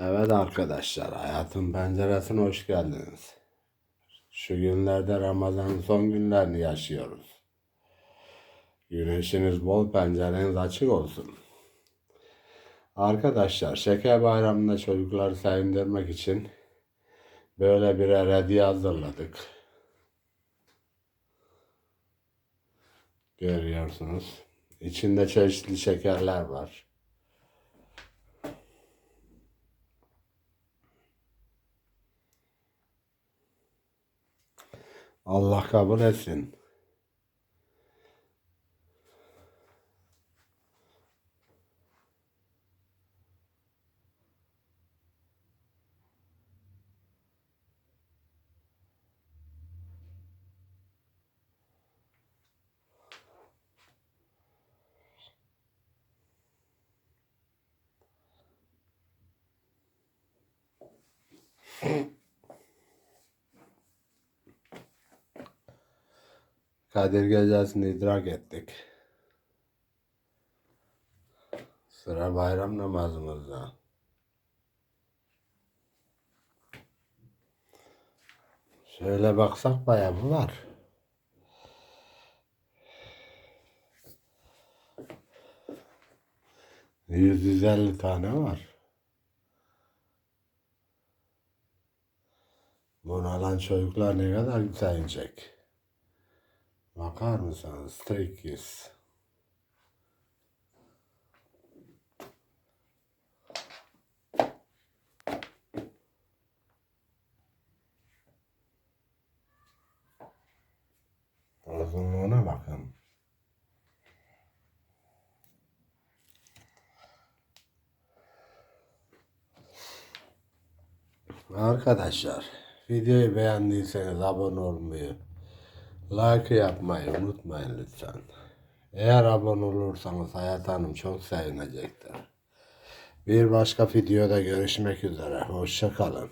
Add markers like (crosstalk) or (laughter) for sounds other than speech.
Evet arkadaşlar, hayatın penceresine hoş geldiniz. Şu günlerde Ramazan'ın son günlerini yaşıyoruz. Güneşiniz bol, pencereniz açık olsun. Arkadaşlar, şeker bayramında çocukları sevindirmek için böyle bir hediye hazırladık. Görüyorsunuz. İçinde çeşitli şekerler var. Allah kabul etsin. (laughs) Kadir Gecesi'ni idrak ettik. Sıra bayram namazımızda. Şöyle baksak bayağı var? Yüz yüz elli tane var. Bunu alan çocuklar ne kadar sevecek. Bakar mısınız? Sekiz. Uzunluğuna bakın. Arkadaşlar, videoyu beğendiyseniz abone olmayı, like yapmayı unutmayın lütfen. Eğer abone olursanız Hayat Hanım çok sevinecektir. Bir başka videoda görüşmek üzere. Hoşça kalın.